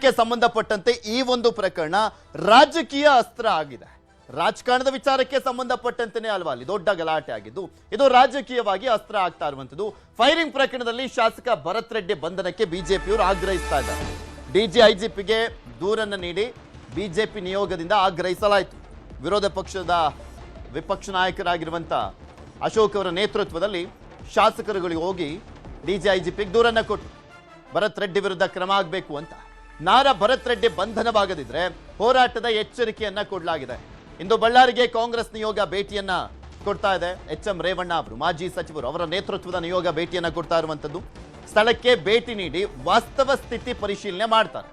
ವಿಚಾರಕ್ಕೆ ಸಂಬಂಧಪಟ್ಟಂತೆ ಈ ಒಂದು ಪ್ರಕರಣ ರಾಜಕೀಯ ಅಸ್ತ್ರ ಆಗಿದೆ. ರಾಜಕಾರಣದ ವಿಚಾರಕ್ಕೆ ಸಂಬಂಧಪಟ್ಟಂತೆನೇ ಅಲ್ವಾ ಅಲ್ಲಿ? ದೊಡ್ಡ ಗಲಾಟೆ ಆಗಿದ್ದು, ಇದು ರಾಜಕೀಯವಾಗಿ ಅಸ್ತ್ರ ಆಗ್ತಾ ಇರುವಂತದ್ದು ಫೈರಿಂಗ್ ಪ್ರಕರಣದಲ್ಲಿ ಶಾಸಕ ಭರತ್ ರೆಡ್ಡಿ ಬಂಧನಕ್ಕೆ ಬಿಜೆಪಿಯವರು ಆಗ್ರಹಿಸ್ತಾ ಇದ್ದಾರೆ. ಡಿಜಿಐಜಿಪಿಗೆ ದೂರನ್ನು ನೀಡಿ ಬಿಜೆಪಿ ನಿಯೋಗದಿಂದ ಆಗ್ರಹಿಸಲಾಯಿತು. ವಿರೋಧ ಪಕ್ಷದ ವಿಪಕ್ಷ ನಾಯಕರಾಗಿರುವಂತ ಅಶೋಕ್ ಅವರ ನೇತೃತ್ವದಲ್ಲಿ ಶಾಸಕರುಗಳಿಗೆ ಹೋಗಿ ಡಿಜಿಐಜಿಪಿಗೆ ದೂರನ್ನು ಕೊಟ್ಟು, ಭರತ್ ರೆಡ್ಡಿ ವಿರುದ್ಧ ಕ್ರಮ ಆಗಬೇಕು ಅಂತ. ನಾರ ಭರತ್ ರೆಡ್ಡಿ ಬಂಧನವಾಗದಿದ್ರೆ ಹೋರಾಟದ ಎಚ್ಚರಿಕೆಯನ್ನ ಕೊಡಲಾಗಿದೆ. ಇಂದು ಬಳ್ಳಾರಿಗೆ ಕಾಂಗ್ರೆಸ್ ನಿಯೋಗ ಭೇಟಿಯನ್ನ ಕೊಡ್ತಾ ಇದೆ. ಎಚ್ ಎಂ ರೇವಣ್ಣ ಅವರು, ಮಾಜಿ ಸಚಿವರು ಅವರ ನೇತೃತ್ವದ ನಿಯೋಗ ಭೇಟಿಯನ್ನ ಕೊಡ್ತಾ ಇರುವಂತದ್ದು. ಸ್ಥಳಕ್ಕೆ ಭೇಟಿ ನೀಡಿ ವಾಸ್ತವ ಸ್ಥಿತಿ ಪರಿಶೀಲನೆ ಮಾಡ್ತಾರೆ.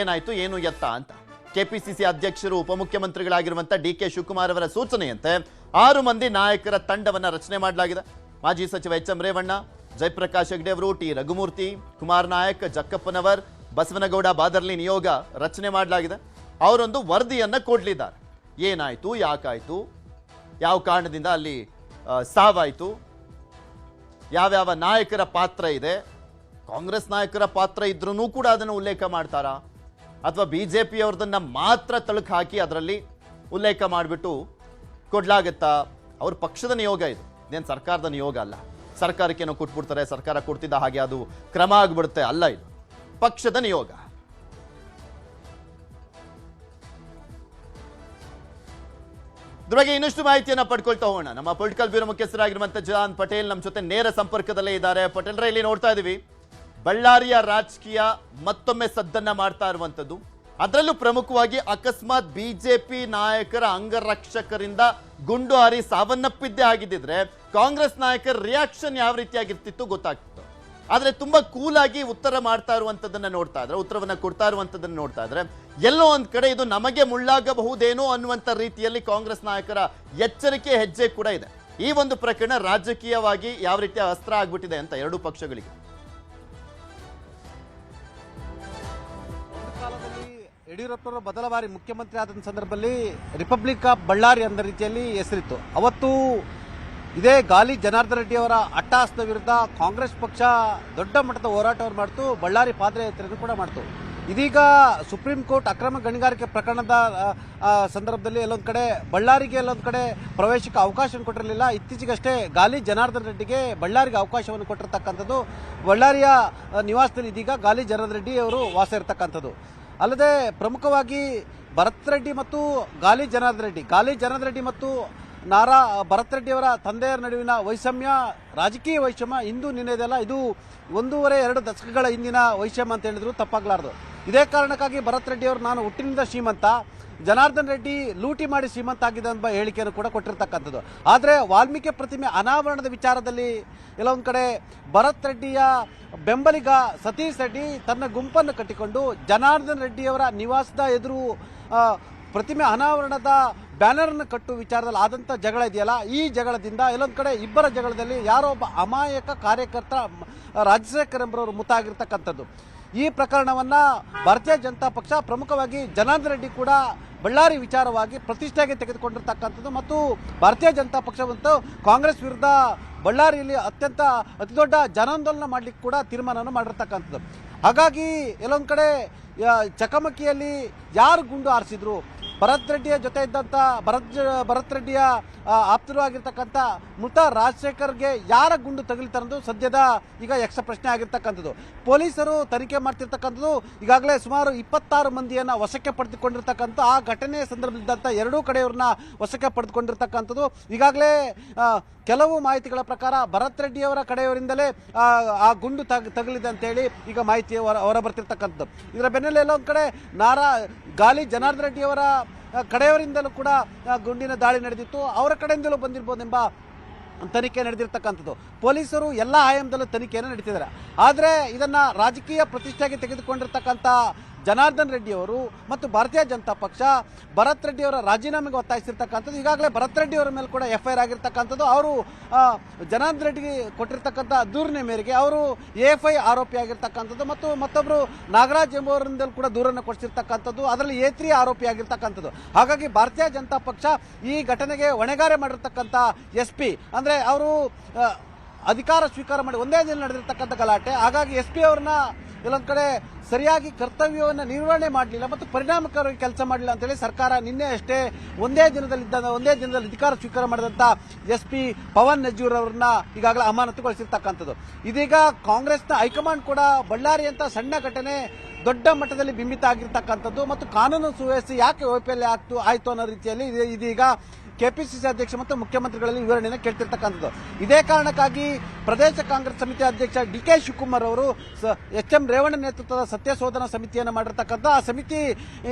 ಏನಾಯ್ತು, ಏನು ಎತ್ತ ಅಂತ. ಕೆಪಿಸಿಸಿ ಅಧ್ಯಕ್ಷರು ಉಪಮುಖ್ಯಮಂತ್ರಿಗಳಾಗಿರುವಂತಹ ಡಿ ಕೆ ಶಿವಕುಮಾರ್ ಅವರ ಸೂಚನೆಯಂತೆ ಆರು ಮಂದಿ ನಾಯಕರ ತಂಡವನ್ನ ರಚನೆ ಮಾಡಲಾಗಿದೆ. ಮಾಜಿ ಸಚಿವ ಎಚ್ ಎಂ ರೇವಣ್ಣ, ಜಯಪ್ರಕಾಶ್ ಹೆಗ್ಡೆ ಅವರು, ಟಿ ರಘುಮೂರ್ತಿ, ಕುಮಾರ್ ನಾಯಕ್, ಜಕ್ಕಪ್ಪನವರ್ ಬಸವನಗೌಡ ಬಾದರ್ಲಿ ನಿಯೋಗ ರಚನೆ ಮಾಡಲಾಗಿದೆ. ಅವರೊಂದು ವರದಿಯನ್ನು ಕೊಡಲಿದ್ದಾರೆ. ಏನಾಯಿತು? ಯಾಕಾಯಿತು? ಯಾವ ಕಾರಣದಿಂದ ಅಲ್ಲಿ ಸಾವಾಯಿತು? ಯಾವ್ಯಾವ ನಾಯಕರ ಪಾತ್ರ ಇದೆ? ಕಾಂಗ್ರೆಸ್ ನಾಯಕರ ಪಾತ್ರ ಇದ್ರೂ ಕೂಡ ಅದನ್ನು ಉಲ್ಲೇಖ ಮಾಡ್ತಾರಾ? ಅಥವಾ ಬಿ ಜೆ ಪಿಯವ್ರದನ್ನು ಮಾತ್ರ ತಳುಕು ಹಾಕಿ ಅದರಲ್ಲಿ ಉಲ್ಲೇಖ ಮಾಡಿಬಿಟ್ಟು ಕೊಡ್ಲಾಗತ್ತಾ? ಅವ್ರ ಪಕ್ಷದ ನಿಯೋಗ ಇದು. ಇದೇನು ಸರ್ಕಾರದ ನಿಯೋಗ ಅಲ್ಲ. ಸರ್ಕಾರಕ್ಕೇನೋ ಕೊಟ್ಬಿಡ್ತಾರೆ, ಸರ್ಕಾರ ಕೊಡ್ತಿದ್ದ ಹಾಗೆ ಅದು ಕ್ರಮ ಆಗಿಬಿಡುತ್ತೆ. ಅಲ್ಲ ಇದು. ಪಕ್ಷದ ನಿಯೋಗ. ಇದ್ರ ಬಗ್ಗೆ ಇನ್ನಷ್ಟು ಮಾಹಿತಿಯನ್ನ ಪಡ್ಕೊಳ್ತಾ ಹೋಗೋಣ. ನಮ್ಮ ಪೊಲಿಟಿಕಲ್ ಬ್ಯೂರೋ ಮುಖ್ಯಸ್ಥರಾಗಿರುವಂತ ಜಾನ್ ಪಟೇಲ್ ನಮ್ಮ ಜೊತೆ ನೇರ ಸಂಪರ್ಕದಲ್ಲೇ ಇದ್ದಾರೆ. ಪಟೇಲ್ರ ಇಲ್ಲಿ ನೋಡ್ತಾ ಇದೀವಿ ಬಳ್ಳಾರಿಯ ರಾಜಕೀಯ ಮತ್ತೊಮ್ಮೆ ಸದ್ದನ್ನ ಮಾಡ್ತಾ ಇರುವಂಥದ್ದು ಅದರಲ್ಲೂ ಪ್ರಮುಖವಾಗಿ ಅಕಸ್ಮಾತ್ ಬಿಜೆಪಿ ನಾಯಕರ ಅಂಗರಕ್ಷಕರಿಂದ ಗುಂಡು ಹಾರಿ ಸಾವನ್ನಪ್ಪಿದ್ದೇ ಆಗಿದ್ದಿದ್ರೆ ಕಾಂಗ್ರೆಸ್ ನಾಯಕರ ರಿಯಾಕ್ಷನ್ ಯಾವ ರೀತಿಯಾಗಿರ್ತಿತ್ತು ಗೊತ್ತಾಗ್ತಿತ್ತು ಆದ್ರೆ ತುಂಬ ಕೂಲಾಗಿ ಉತ್ತರ ಮಾಡ್ತಾ ಇರುವಂಥದ್ದನ್ನು ನೋಡ್ತಾ ಇದ್ರೆ, ಉತ್ತರವನ್ನು ಕೊಡ್ತಾ ಇರುವಂಥದ್ದನ್ನು ನೋಡ್ತಾ ಇದ್ರೆ, ಎಲ್ಲೋ ಒಂದು ಕಡೆ ಇದು ನಮಗೆ ಮುಳ್ಳಾಗಬಹುದೇನೋ ಅನ್ನುವಂಥ ರೀತಿಯಲ್ಲಿ ಕಾಂಗ್ರೆಸ್ ನಾಯಕರ ಎಚ್ಚರಿಕೆ, ಹೆಜ್ಜೆ ಕೂಡ ಇದೆ. ಈ ಒಂದು ಪ್ರಕರಣ ರಾಜಕೀಯವಾಗಿ ಯಾವ ರೀತಿಯ ಅಸ್ತ್ರ ಆಗ್ಬಿಟ್ಟಿದೆ ಅಂತ ಎರಡೂ ಪಕ್ಷಗಳಿಗೆ. ಯಡಿಯೂರಪ್ಪನವರು ಮೊದಲ ಬಾರಿ ಮುಖ್ಯಮಂತ್ರಿ ಆದ ಸಂದರ್ಭದಲ್ಲಿ ರಿಪಬ್ಲಿಕ್ ಆಫ್ ಬಳ್ಳಾರಿ ಅಂದ ರೀತಿಯಲ್ಲಿ ಹೆಸರಿತ್ತು. ಅವತ್ತು ಇದೇ ಗಾಲಿ ಜನಾರ್ದನ ರೆಡ್ಡಿ ಅವರ ಅಟ್ಟಹಾಸದ ವಿರುದ್ಧ ಕಾಂಗ್ರೆಸ್ ಪಕ್ಷ ದೊಡ್ಡ ಮಟ್ಟದ ಹೋರಾಟವನ್ನು ಮಾಡ್ತು, ಬಳ್ಳಾರಿ ಪಾದಯಾತ್ರೆಯನ್ನು ಕೂಡ ಮಾಡ್ತು. ಇದೀಗ ಸುಪ್ರೀಂ ಕೋರ್ಟ್ ಅಕ್ರಮ ಗಣಿಗಾರಿಕೆ ಪ್ರಕರಣದ ಸಂದರ್ಭದಲ್ಲಿ ಎಲ್ಲೊಂದು ಕಡೆ, ಬಳ್ಳಾರಿಗೆ ಎಲ್ಲೊಂದು ಕಡೆ ಪ್ರವೇಶಕ್ಕೆ ಅವಕಾಶವನ್ನು ಕೊಟ್ಟಿರಲಿಲ್ಲ. ಇತ್ತೀಚೆಗಷ್ಟೇ ಗಾಲಿ ಜನಾರ್ದನ್ ರೆಡ್ಡಿಗೆ ಬಳ್ಳಾರಿಗೆ ಅವಕಾಶವನ್ನು ಕೊಟ್ಟಿರ್ತಕ್ಕಂಥದ್ದು ಬಳ್ಳಾರಿಯ ನಿವಾಸದಲ್ಲಿ ಇದೀಗ ಗಾಲಿ ಜನಾರ್ದನ್ ರೆಡ್ಡಿ ಅವರು ವಾಸ ಇರತಕ್ಕಂಥದ್ದು. ಅಲ್ಲದೆ ಪ್ರಮುಖವಾಗಿ ಭರತ್ ರೆಡ್ಡಿ ಮತ್ತು ಗಾಲಿ ಜನಾರ್ದನ್ ರೆಡ್ಡಿ, ಗಾಲಿ ಜನಾರ್ದನ್ ರೆಡ್ಡಿ ಮತ್ತು ನಾರಾ ಭರತ್ ರೆಡ್ಡಿಯವರ ತಂದೆಯರ ನಡುವಿನ ವೈಷಮ್ಯ, ರಾಜಕೀಯ ವೈಷಮ್ಯ ಇಂದು ನಿನ್ನೆದೆಲ್ಲ ಇದು ಒಂದೂವರೆ ಎರಡು ದಶಕಗಳ ಹಿಂದಿನ ವೈಷಮ್ಯ ಅಂತ ಹೇಳಿದ್ರು ತಪ್ಪಾಗಲಾರ್ದು. ಇದೇ ಕಾರಣಕ್ಕಾಗಿ ಭರತ್ ರೆಡ್ಡಿಯವರು ನಾನು ಹುಟ್ಟಿನಿಂದ ಶ್ರೀಮಂತ, ಜನಾರ್ದನ್ ರೆಡ್ಡಿ ಲೂಟಿ ಮಾಡಿ ಶ್ರೀಮಂತ ಆಗಿದೆ ಎಂಬ ಹೇಳಿಕೆಯನ್ನು ಕೂಡ ಕೊಟ್ಟಿರ್ತಕ್ಕಂಥದ್ದು. ಆದರೆ ವಾಲ್ಮೀಕಿ ಪ್ರತಿಮೆ ಅನಾವರಣದ ವಿಚಾರದಲ್ಲಿ ಕೆಲವೊಂದು ಕಡೆ ಭರತ್ ರೆಡ್ಡಿಯ ಬೆಂಬಲಿಗ ಸತೀಶ್ ರೆಡ್ಡಿ ತನ್ನ ಗುಂಪನ್ನು ಕಟ್ಟಿಕೊಂಡು ಜನಾರ್ದನ್ ರೆಡ್ಡಿಯವರ ನಿವಾಸದ ಎದುರು ಪ್ರತಿಮೆ ಅನಾವರಣದ ಬ್ಯಾನರನ್ನು ಕಟ್ಟುವ ವಿಚಾರದಲ್ಲಿ ಆದಂಥ ಜಗಳ ಇದೆಯಲ್ಲ, ಈ ಜಗಳದಿಂದ ಎಲ್ಲೊಂದು ಕಡೆ ಇಬ್ಬರ ಜಗಳದಲ್ಲಿ ಯಾರೋ ಒಬ್ಬ ಅಮಾಯಕ ಕಾರ್ಯಕರ್ತ ರಾಜಶೇಖರ್ ಎಂಬರವರು ಮುತ್ತಾಗಿರ್ತಕ್ಕಂಥದ್ದು. ಈ ಪ್ರಕರಣವನ್ನ ಭಾರತೀಯ ಜನತಾ ಪಕ್ಷ ಪ್ರಮುಖವಾಗಿ ಜನಾರ್ದನ್ ರೆಡ್ಡಿ ಕೂಡ ಬಳ್ಳಾರಿ ವಿಚಾರವಾಗಿ ಪ್ರತಿಷ್ಠೆಗೆ ತೆಗೆದುಕೊಂಡಿರ್ತಕ್ಕಂಥದ್ದು ಮತ್ತು ಭಾರತೀಯ ಜನತಾ ಪಕ್ಷವಂತೂ ಕಾಂಗ್ರೆಸ್ ವಿರುದ್ಧ ಬಳ್ಳಾರಿಯಲ್ಲಿ ಅತ್ಯಂತ ಅತಿದೊಡ್ಡ ಜನಾಂದೋಲನ ಮಾಡಲಿಕ್ಕೆ ಕೂಡ ತೀರ್ಮಾನವನ್ನು ಮಾಡಿರ್ತಕ್ಕಂಥದ್ದು. ಹಾಗಾಗಿ ಎಲ್ಲೊಂದು ಕಡೆ ಚಕಮಕಿಯಲ್ಲಿ ಯಾರು ಗುಂಡು ಹಾರಿಸಿದ್ರು? ಭರತ್ ರೆಡ್ಡಿಯ ಜೊತೆ ಇದ್ದಂಥ ಭರತ್ ಭರತ್ ರೆಡ್ಡಿಯ ಆಪ್ತರು ಆಗಿರ್ತಕ್ಕಂಥ ಮೃತ ರಾಜಶೇಖರ್ಗೆ ಯಾರ ಗುಂಡು ತಗಲಿತಾರದು ಸದ್ಯದ ಈಗ ಯಕ್ಷ ಪ್ರಶ್ನೆ ಆಗಿರ್ತಕ್ಕಂಥದ್ದು. ಪೊಲೀಸರು ತನಿಖೆ ಮಾಡ್ತಿರ್ತಕ್ಕಂಥದ್ದು ಈಗಾಗಲೇ ಸುಮಾರು ಇಪ್ಪತ್ತಾರು ಮಂದಿಯನ್ನು ವಶಕ್ಕೆ ಪಡೆದುಕೊಂಡಿರ್ತಕ್ಕಂಥ ಆ ಘಟನೆ ಸಂದರ್ಭದಿದ್ದಂಥ ಎರಡೂ ಕಡೆಯವ್ರನ್ನ ವಶಕ್ಕೆ ಪಡೆದುಕೊಂಡಿರ್ತಕ್ಕಂಥದ್ದು. ಈಗಾಗಲೇ ಕೆಲವು ಮಾಹಿತಿಗಳ ಪ್ರಕಾರ ಭರತ್ ರೆಡ್ಡಿಯವರ ಕಡೆಯವರಿಂದಲೇ ಆ, ಗುಂಡು ತಗ್ ತಗಲಿದೆ ಅಂತೇಳಿ ಈಗ ಮಾಹಿತಿ ಹೊರ ಹೊರ ಬರ್ತಿರ್ತಕ್ಕಂಥದ್ದು ಇದರ ಬೆನ್ನಲ್ಲೇ ಒಂದು ಕಡೆ ನಾರಾ ಗಾಲಿ ಜನಾರ್ದನ್ ರೆಡ್ಡಿಯವರ ಕಡೆಯವರಿಂದಲೂ ಕೂಡ ಗುಂಡಿನ ದಾಳಿ ನಡೆದಿತ್ತು. ಅವರ ಕಡೆಯಿಂದಲೂ ಬಂದಿರ್ಬೋದೆಂಬ ತನಿಖೆ ನಡೆದಿರ್ತಕ್ಕಂಥದ್ದು. ಪೊಲೀಸರು ಎಲ್ಲ ಆಯಾಮದಲ್ಲೂ ತನಿಖೆಯನ್ನು ನಡೀತಿದ್ದಾರೆ. ಆದರೆ ಇದನ್ನು ರಾಜಕೀಯ ಪ್ರತಿಷ್ಠೆಗೆ ತೆಗೆದುಕೊಂಡಿರ್ತಕ್ಕಂಥ ಜನಾರ್ದನ್ ರೆಡ್ಡಿ ಅವರು ಮತ್ತು ಭಾರತೀಯ ಜನತಾ ಪಕ್ಷ ಭರತ್ ರೆಡ್ಡಿ ಅವರ ರಾಜೀನಾಮೆಗೆ ಒತ್ತಾಯಿಸಿರ್ತಕ್ಕಂಥದ್ದು, ಈಗಾಗಲೇ ಭರತ್ ರೆಡ್ಡಿ ಅವರ ಮೇಲೆ ಕೂಡ ಎಫ್ ಐ ಆರ್ ಆಗಿರ್ತಕ್ಕಂಥದ್ದು, ಅವರು ಜನಾರ್ದನ್ ರೆಡ್ಡಿಗೆ ಕೊಟ್ಟಿರ್ತಕ್ಕಂಥ ದೂರಿನ ಮೇರೆಗೆ ಅವರು ಎಫ್ ಐ ಆರೋಪಿ ಆಗಿರ್ತಕ್ಕಂಥದ್ದು ಮತ್ತು ಮತ್ತೊಬ್ಬರು ನಾಗರಾಜ್ ಎಂಬುವರಿಂದಲೂ ಕೂಡ ದೂರನ್ನು ಕೊಡಿಸಿರ್ತಕ್ಕಂಥದ್ದು, ಅದರಲ್ಲಿ ಎ ತ್ರೀ ಆರೋಪಿ ಆಗಿರ್ತಕ್ಕಂಥದ್ದು. ಹಾಗಾಗಿ ಭಾರತೀಯ ಜನತಾ ಪಕ್ಷ ಈ ಘಟನೆಗೆ ಹೊಣೆಗಾರೆ ಮಾಡಿರ್ತಕ್ಕಂಥ ಎಸ್ ಪಿ, ಅಂದರೆ ಅವರು ಅಧಿಕಾರ ಸ್ವೀಕಾರ ಮಾಡಿ ಒಂದೇ ದಿನ ನಡೆದಿರ್ತಕ್ಕಂಥ ಗಲಾಟೆ, ಹಾಗಾಗಿ ಎಸ್ ಪಿ ಅವ್ರನ್ನ ಎಲ್ಲೊಂದ್ ಕಡೆ ಸರಿಯಾಗಿ ಕರ್ತವ್ಯವನ್ನು ನಿರ್ವಹಣೆ ಮಾಡಲಿಲ್ಲ ಮತ್ತು ಪರಿಣಾಮಕಾರವಾಗಿ ಕೆಲಸ ಮಾಡಲಿಲ್ಲ ಅಂತೇಳಿ ಸರ್ಕಾರ ನಿನ್ನೆ ಅಷ್ಟೇ ಒಂದೇ ದಿನದಲ್ಲಿ ಒಂದೇ ದಿನದಲ್ಲಿ ಅಧಿಕಾರ ಸ್ವೀಕಾರ ಮಾಡಿದಂಥ ಎಸ್ ಪಿ ಪವನ್ ನಜೂರ್ ಅವರನ್ನ ಈಗಾಗಲೇ ಅಮಾನತುಗೊಳಿಸಿರ್ತಕ್ಕಂಥದ್ದು. ಇದೀಗ ಕಾಂಗ್ರೆಸ್ನ ಹೈಕಮಾಂಡ್ ಕೂಡ ಬಳ್ಳಾರಿ ಅಂತ ಸಣ್ಣ ಘಟನೆ ದೊಡ್ಡ ಮಟ್ಟದಲ್ಲಿ ಬಿಂಬಿತ ಆಗಿರ್ತಕ್ಕಂಥದ್ದು ಮತ್ತು ಕಾನೂನು ಸುವ್ಯವಸ್ಥೆ ಯಾಕೆ ವೈಫಲ್ಯ ಆಗ್ತು ಆಯಿತು ಅನ್ನೋ ರೀತಿಯಲ್ಲಿ ಇದು- ಇದೀಗ ಕೆಪಿಸಿಸಿ ಅಧ್ಯಕ್ಷ ಮತ್ತು ಮುಖ್ಯಮಂತ್ರಿಗಳಲ್ಲಿ ವಿವರಣೆಯನ್ನು ಕೇಳ್ತಿರ್ತಕ್ಕಂಥದ್ದು. ಇದೇ ಕಾರಣಕ್ಕಾಗಿ ಪ್ರದೇಶ ಕಾಂಗ್ರೆಸ್ ಸಮಿತಿ ಅಧ್ಯಕ್ಷ ಡಿ ಕೆ ಶಿವಕುಮಾರ್ ಅವರು ಎಚ್ ಎಂ ರೇವಣ್ಣ ನೇತೃತ್ವದ ಸತ್ಯಶೋಧನಾ ಸಮಿತಿಯನ್ನು ಮಾಡಿರ್ತಕ್ಕಂಥ, ಆ ಸಮಿತಿ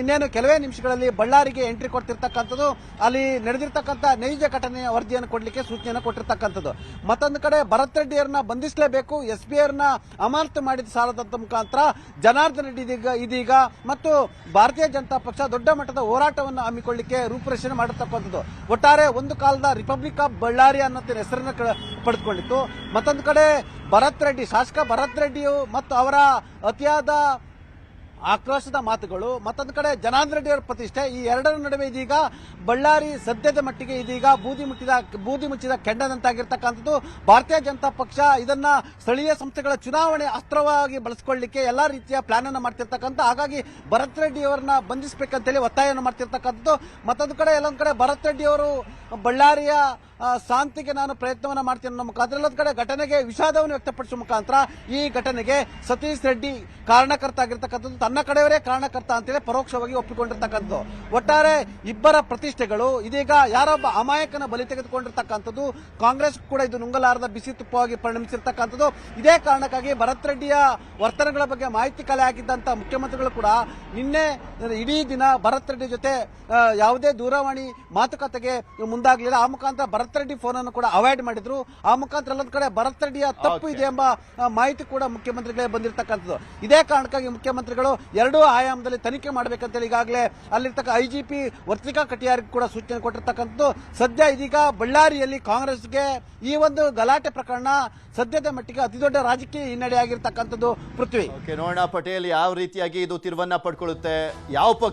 ಇನ್ನೇನು ಕೆಲವೇ ನಿಮಿಷಗಳಲ್ಲಿ ಬಳ್ಳಾರಿಗೆ ಎಂಟ್ರಿ ಕೊಡ್ತಿರ್ತಕ್ಕಂಥದ್ದು, ಅಲ್ಲಿ ನಡೆದಿರ್ತಕ್ಕಂಥ ನೈಜ ಘಟನೆಯ ವರದಿಯನ್ನು ಕೊಡಲಿಕ್ಕೆ ಸೂಚನೆಯನ್ನು ಕೊಟ್ಟಿರ್ತಕ್ಕಂಥದ್ದು. ಮತ್ತೊಂದು ಕಡೆ ಭರತ್ ರೆಡ್ಡಿಯರನ್ನ ಬಂಧಿಸಲೇಬೇಕು, ಎಸ್ ಬಿ ಐರ್ನ ಅಮಾನತು ಮಾಡಿದ ಸಾಲದ ಮುಖಾಂತರ ಜನಾರ್ದನ್ ರೆಡ್ಡಿ ಇದೀಗ ಇದೀಗ ಮತ್ತು ಭಾರತೀಯ ಜನತಾ ಪಕ್ಷ ದೊಡ್ಡ ಮಟ್ಟದ ಹೋರಾಟವನ್ನು ಹಮ್ಮಿಕೊಳ್ಳಿಕ್ಕೆ ರೂಪುರೇಷಣೆ ಮಾಡಿರ್ತಕ್ಕಂಥದ್ದು. ಒಟ್ಟಾರೆ ಒಂದು ಕಾಲದ ರಿಪಬ್ಲಿಕ್ ಆಫ್ ಬಳ್ಳಾರಿ ಅನ್ನೋ ಹೆಸರನ್ನು ಪಡೆದುಕೊಂಡಿತ್ತು. ಮತ್ತೊಂದು ಕಡೆ ಭರತ್ ರೆಡ್ಡಿ, ಶಾಸಕ ಭರತ್ ರೆಡ್ಡಿಯು ಮತ್ತು ಅವರ ಅತಿಯಾದ ಆಕ್ರೋಶದ ಮಾತುಗಳು. ಮತ್ತೊಂದು ಕಡೆ ಜನಾರ್ದನ್ ರೆಡ್ಡಿ ಅವರ ಪ್ರತಿಷ್ಠೆ. ಈ ಎರಡರ ನಡುವೆ ಇದೀಗ ಬಳ್ಳಾರಿ ಸದ್ಯದ ಮಟ್ಟಿಗೆ ಇದೀಗ ಬೂದಿ ಮುಟ್ಟಿದ, ಬೂದಿ ಮುಚ್ಚಿದ ಕೆಂಡದಂತಾಗಿರ್ತಕ್ಕಂಥದ್ದು. ಭಾರತೀಯ ಜನತಾ ಪಕ್ಷ ಇದನ್ನ ಸ್ಥಳೀಯ ಸಂಸ್ಥೆಗಳ ಚುನಾವಣೆ ಅಸ್ತ್ರವಾಗಿ ಬಳಸ್ಕೊಳ್ಳಿಕ್ಕೆ ಎಲ್ಲಾ ರೀತಿಯ ಪ್ಲಾನ್ ಅನ್ನು ಮಾಡ್ತಿರ್ತಕ್ಕಂಥ, ಹಾಗಾಗಿ ಭರತ್ ರೆಡ್ಡಿ ಅವರನ್ನ ಬಂಧಿಸಬೇಕಂತೇಳಿ ಒತ್ತಾಯವನ್ನು ಮಾಡ್ತಿರ್ತಕ್ಕಂಥದ್ದು. ಮತ್ತೊಂದು ಕಡೆ, ಎಲ್ಲೊಂದು ಕಡೆ ಭರತ್ ರೆಡ್ಡಿ ಅವರು ಬಳ್ಳಾರಿಯ ಶಾಂತಿಗೆ ನಾನು ಪ್ರಯತ್ನವನ್ನ ಮಾಡ್ತೀನಿ ಅನ್ನೋ ಮುಖಾಂತರ ಎಲ್ಲದ ಕಡೆ ಘಟನೆಗೆ ವಿಷಾದವನ್ನು ವ್ಯಕ್ತಪಡಿಸುವ ಮುಖಾಂತರ ಈ ಘಟನೆಗೆ ಸತೀಶ್ ರೆಡ್ಡಿ ಕಾರಣಕರ್ತ ಆಗಿರ್ತಕ್ಕಂಥದ್ದು, ತನ್ನ ಕಡೆಯವರೇ ಕಾರಣಕರ್ತ ಅಂತೇಳಿ ಪರೋಕ್ಷವಾಗಿ ಒಪ್ಪಿಕೊಂಡಿರ್ತಕ್ಕಂಥದ್ದು. ಒಟ್ಟಾರೆ ಇಬ್ಬರ ಪ್ರತಿಷ್ಠೆಗಳು, ಇದೀಗ ಯಾರೊಬ್ಬ ಅಮಾಯಕನ ಬಲಿ ತೆಗೆದುಕೊಂಡಿರ್ತಕ್ಕಂಥದ್ದು, ಕಾಂಗ್ರೆಸ್ ಕೂಡ ಇದು ನುಂಗಲಾರದ ಬಿಸಿ ತುಪ್ಪವಾಗಿ ಪರಿಣಮಿಸಿರ್ತಕ್ಕಂಥದ್ದು. ಇದೇ ಕಾರಣಕ್ಕಾಗಿ ಭರತ್ ರೆಡ್ಡಿಯ ವರ್ತನೆಗಳ ಬಗ್ಗೆ ಮಾಹಿತಿ ಕಲೆ ಆಗಿದ್ದಂತ ಮುಖ್ಯಮಂತ್ರಿಗಳು ಕೂಡ ನಿನ್ನೆ, ಇಡೀ ದಿನ ಭರತ್ ರೆಡ್ಡಿ ಜೊತೆ ಯಾವುದೇ ದೂರವಾಣಿ ಮಾತುಕತೆಗೆ ಮುಂದಾಗಲಿಲ್ಲ. ಆ ಮುಖಾಂತರ ಭರತ್ ರೆಡ್ಡಿ ಫೋನ್ ಅನ್ನು ಕೂಡ ಅವಾಯ್ಡ್ ಮಾಡಿದ್ರು. ಆ ಮುಖಾಂತರ ಎಲ್ಲೊಂದು ಕಡೆ ಭರತ್ ರೆಡ್ಡಿಯ ತಪ್ಪು ಇದೆ ಎಂಬ ಮಾಹಿತಿ ಕೂಡ ಮುಖ್ಯಮಂತ್ರಿಗಳೇ ಬಂದಿರತಕ್ಕಂಥದ್ದು. ಇದೇ ಕಾರಣಕ್ಕಾಗಿ ಮುಖ್ಯಮಂತ್ರಿಗಳು ಎರಡೂ ಆಯಾಮದಲ್ಲಿ ತನಿಖೆ ಮಾಡಬೇಕಂತೇಳಿ ಈಗಾಗಲೇ ಅಲ್ಲಿರ್ತಕ್ಕ ಐಜಿಪಿ ವರ್ತಿಕಾ ಕಟಿಯಾರ್ ಕೂಡ ಸೂಚನೆ ಕೊಟ್ಟಿರ್ತಕ್ಕಂಥದ್ದು. ಸದ್ಯ ಇದೀಗ ಬಳ್ಳಾರಿಯಲ್ಲಿ ಕಾಂಗ್ರೆಸ್ಗೆ ಈ ಒಂದು ಗಲಾಟೆ ಪ್ರಕರಣ ಸದ್ಯದ ಮಟ್ಟಿಗೆ ಅತಿದೊಡ್ಡ ರಾಜಕೀಯ ಹಿನ್ನಡೆಯಾಗಿರ್ತಕ್ಕಂಥದ್ದು ಪೃಥ್ವಿ. ನೋಡೋಣ ಪಟೇಲ್ ಯಾವ ರೀತಿಯಾಗಿ ಇದು ತಿರುವನ್ನ ಪಡ್ಕೊಳ್ಳುತ್ತೆ ಯಾವ ಪಕ್ಷ